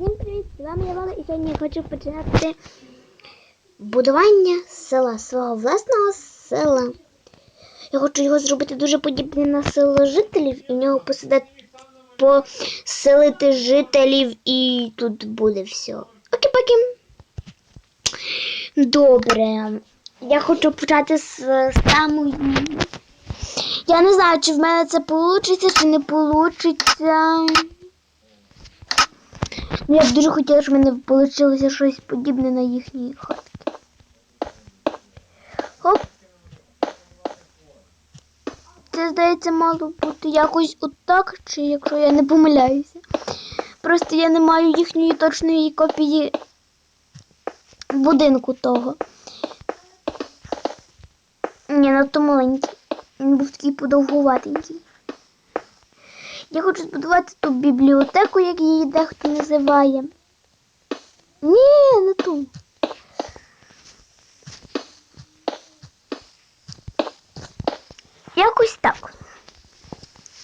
Всім привіт! З вами я Вала і сьогодні я хочу почати будування села, свого власного села. Я хочу його зробити дуже подібним на село жителів і в нього посадити поселити жителів і тут буде все. Окі-покі. Добре. Я хочу почати з самої. Я не знаю, чи в мене це вийде, чи не вийде. Ну, я б дуже хотіла, щоб в мене вийшло щось подібне на їхній хатки. Хоп. Це, здається, мало бути якось отак, чи якщо я не помиляюся. Просто я не маю їхньої точної копії будинку того. Ні, надто маленький. Він був такий подовгуватенький. Я хочу збудувати ту бібліотеку, як її дехто називає. Ні, не ту. Якось так.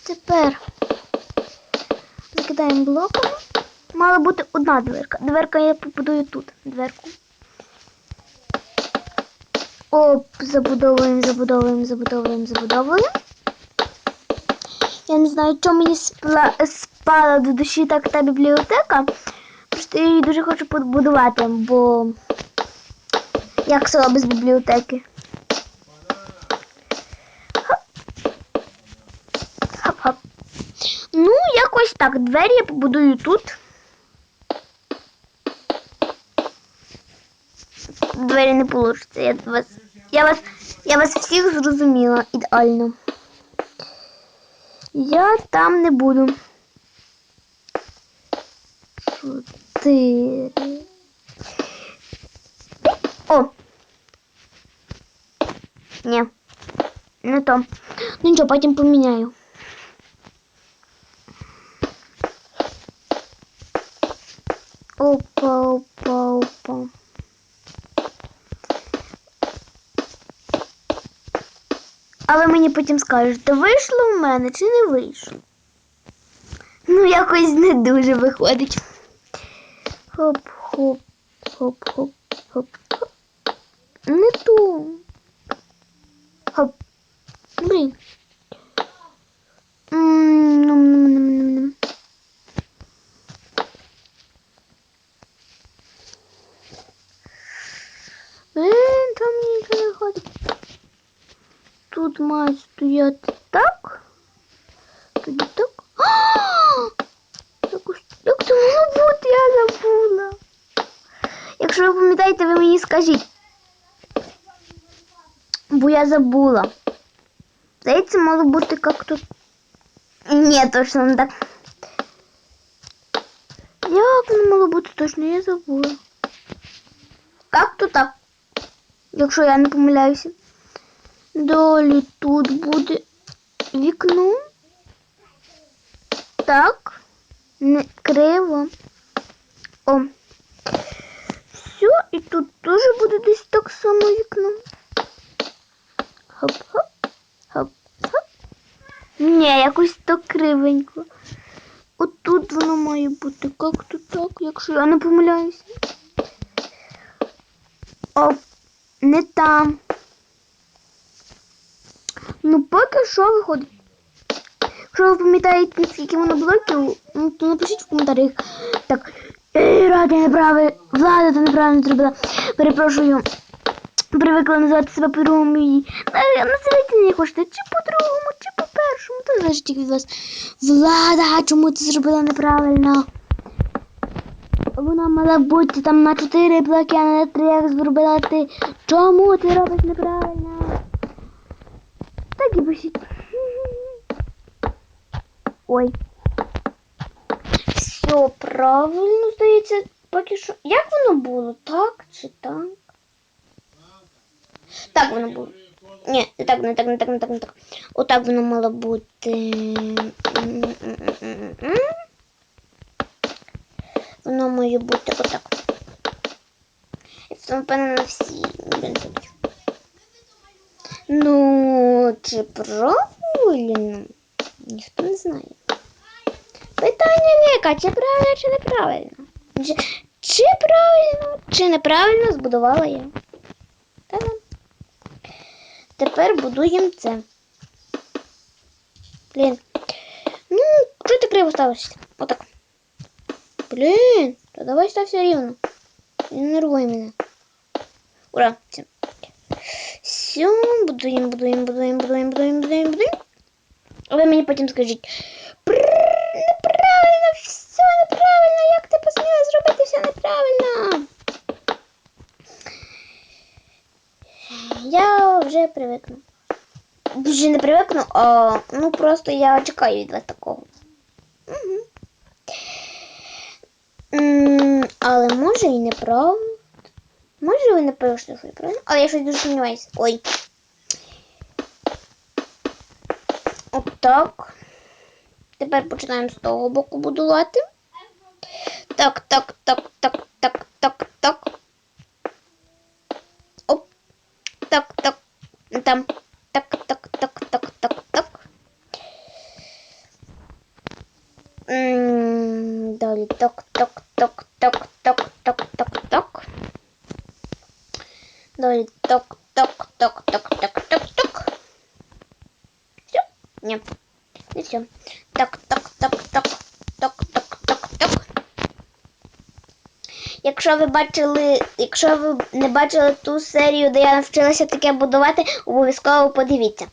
Тепер закидаємо блоками. Мала бути одна дверка. Дверка я побудую тут. Дверку. Оп, забудовуємо, забудовуємо, забудовуємо, забудовуємо. Я не знаю, чому мені спала, спала до душі так та бібліотека. Просто я її дуже хочу побудувати, бо як село без бібліотеки. Хоп-хоп. Ну, якось так. Двері я побудую тут. Двері не вийде. Я вас, я вас, я вас всіх зрозуміла ідеально. Я там не буду. Чотири. О! Ні. Не то. Ну нічого, потім поміняю. Опа, опа, опа. А ви мені потім скажете, вийшло в мене чи не вийшло? Ну, якось не дуже виходить. Хоп, хоп, хоп, хоп. Не ту. Хоп. Блін. Блін, там мені нічого не виходить. Тут має стояти так. Тоді так. Як це могло бути, я забула. Якщо ви пам'ятаєте, ви мені скажіть. Бо я забула. Здається, мало бути як тут. Ні, точно не так. Як воно мало бути точно, я забула. Як то так? Якщо я не помиляюся. Далі тут буде вікно. Так. Не криво. О. Все, і тут теж буде десь так само вікно. Хоп-хоп. Хоп-хоп. Ні, якось то кривенько. Отут воно має бути. Як то так, якщо я не помиляюся. Оп, не там. Ну, поки що виходить. Якщо ви пам'ятаєте, скільки воно блоків, ну, то напишіть в коментарях. Так, «Ей, Рада неправильно, влада це неправильно зробила. Перепрошую. Привикла називати себе по-другому і називайте не хочете, чи по-другому, чи по-першому. Це залежить тільки від вас. Влада, чому ти зробила неправильно? Вона мала бути там на 4 блоки, а не на 3, як зробила ти. Чому ти робиш неправильно? Так і пишіть. Ой. Все правильно, здається, поки що. Як воно було? Так чи так? Так воно було. Ні, не так, не так, не так, не так, не так. Отак воно мало бути. Воно має бути отак. Це, напевно, всі. Ну, чи правильно? Ніхто не знає. Питання Віка, чи правильно, чи неправильно? Чи, чи правильно, чи неправильно збудувала я. Та-дам. Тепер будуємо це. Блін. Ну, чого ти криво ставишся? Отак. Блін, то давай стався рівно. Не нервуй мене. Ура! Все. Все, будуємо, будуємо, будуємо, будуємо, будуємо, будуємо, будуємо. А ви мені потім скажіть. Все неправильно. Я вже привикну. Вже не привикну, а ну просто я чекаю від вас такого. Але може і неправда. Може ви напишете, що я правильно? Але я щось дуже сумніваюся. Ой. Отак. Тепер починаємо з того боку будувати. Так, так, так, так, так, так, так. Оп. Так, так. Там. Так, так, так, так, так, так. М, Далі. Так, так, так, так, так, так, так, так. Далі. Так, так, так, так, так, так, так. Все? Ні. Не все. Так, так, так, так, так, так, так, так. Якщо ви бачили, якщо ви не бачили ту серію, де я навчилася таке будувати, обов'язково подивіться.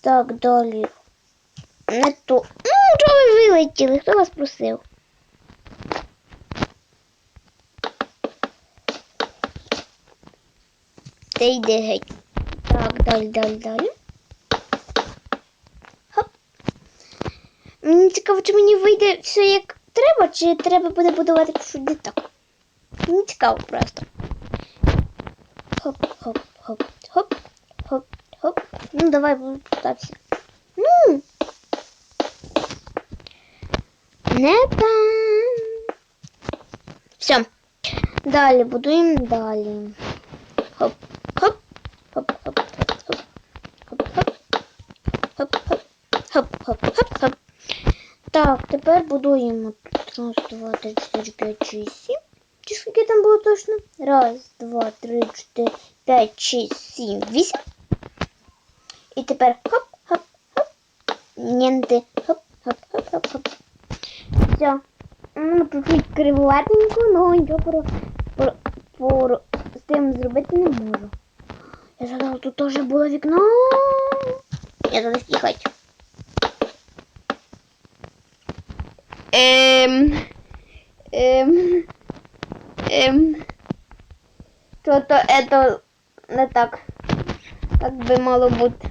Так, далі. Не то. Ну, чого ви вилетіли? Хто вас просив? Та йди геть. Так, далі, далі, далі. Хоп. Мені цікаво, чи мені вийде все як треба, чи треба буде будувати щось не так. Мені цікаво просто. Хоп, хоп, хоп, хоп, хоп, хоп. Ну, давай буду стався. Ну. Не там. Все. Далі будуємо далі. Хоп, хоп, хоп, хоп, хоп, хоп, хоп, хоп, хоп, хоп, хоп, хоп, хоп. Так, тепер будуємо Раз, два, три, четыре, пять, шесть, семь. Чешки там было точно. Раз, два, три, четыре, пять, шесть, семь, восемь. І тепер хоп-хоп-хоп. Нінти. Хоп-хоп-хоп-хоп-хоп. Все. Ну, чуть-чуть але я про, про, про, з тим зробити не можу. Я згадала, тут теж було вікно. Я зараз їхати. Ем. Ем. Ем. Что-то это не так. Так би мало бути.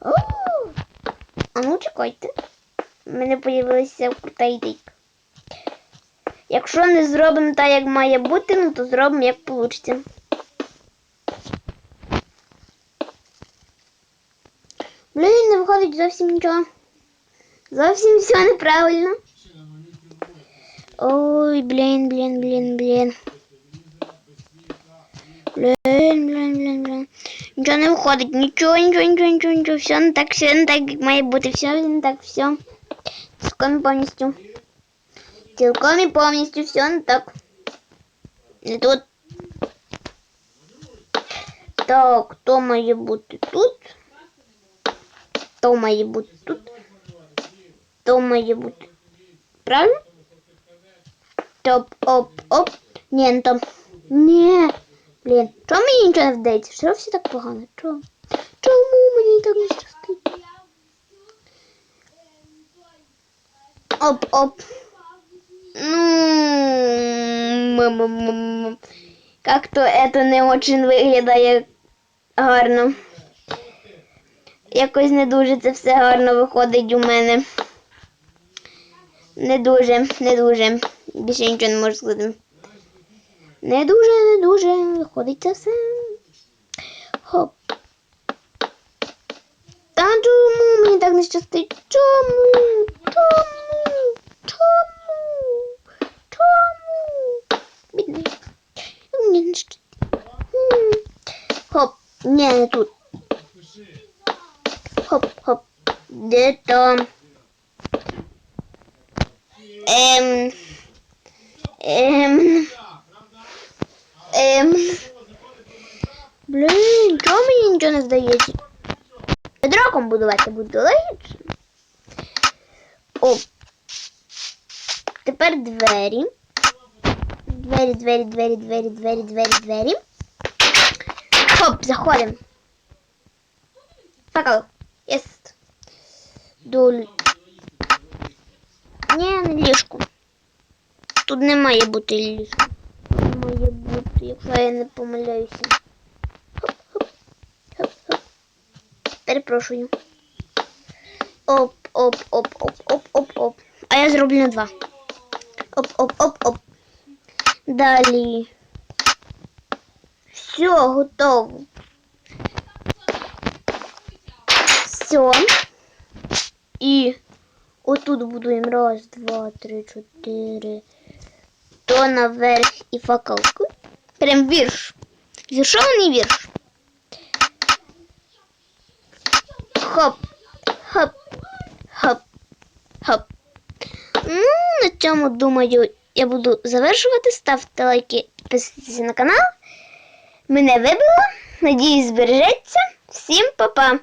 О! А ну чекайте. У мене появилася крута ідейка. Якщо не зробимо так, як має бути, ну то зробимо як вийде. Блін, не виходить зовсім нічого. Зовсім все неправильно. Ой, блін, блін, блін, блін. Блін, блін, блін, блін. Нічого не виходить, нічого, нічого, нічого, нічого, нічого. Все не так, все не так, як має бути. Все не так, все. Цілком і повністю. Цілком і повністю все не так. Не тут. Так, то має бути тут. То має бути тут. То має бути. Правильно? Топ, оп, оп. Ні, не там. Ні. Блін, чому мені нічого не вдається? Що все так погано? Чому? Чому мені так не щастить? Оп, оп. Ну. Как-то это не очень виглядає гарно. Якось не дуже це все гарно виходить у мене. Не дуже, не дуже. Більше нічого не можу сказати. Не дуже, не дуже. Виходить це все. Хоп. Та чому мені так не щастить? Чому? Чому? Чому? Чому? Бідний. Мені не щастить. М. Хоп. Ні, не тут. Хоп, хоп. Де там? Ем. Ем. Ем. Блін, чого мені нічого не здається? Драком будувати буде логічно. О. Тепер двері. Двері, двері, двері, двері, двері, двері, двері. Хоп, заходимо. Пакал. Єст. Доль. Ні, не ліжку. Тут не має бути ліжко. Тут має бути, якщо я не помиляюся. Хоп, хоп. Хоп, хоп. Перепрошую. Оп, оп, оп, оп, оп, оп, оп. А я зроблю на два. Оп, оп, оп, оп. Далі. Все, готово. Все. І отут будуємо раз, два, три, чотири. То наверх і факалку. Прям вірш. Віршований вірш. Хоп, хоп, хоп, хоп. Ну, на цьому, думаю, я буду завершувати. Ставте лайки, підписуйтесь на канал. Мене вибило. Надіюсь, збережеться. Всім па-па!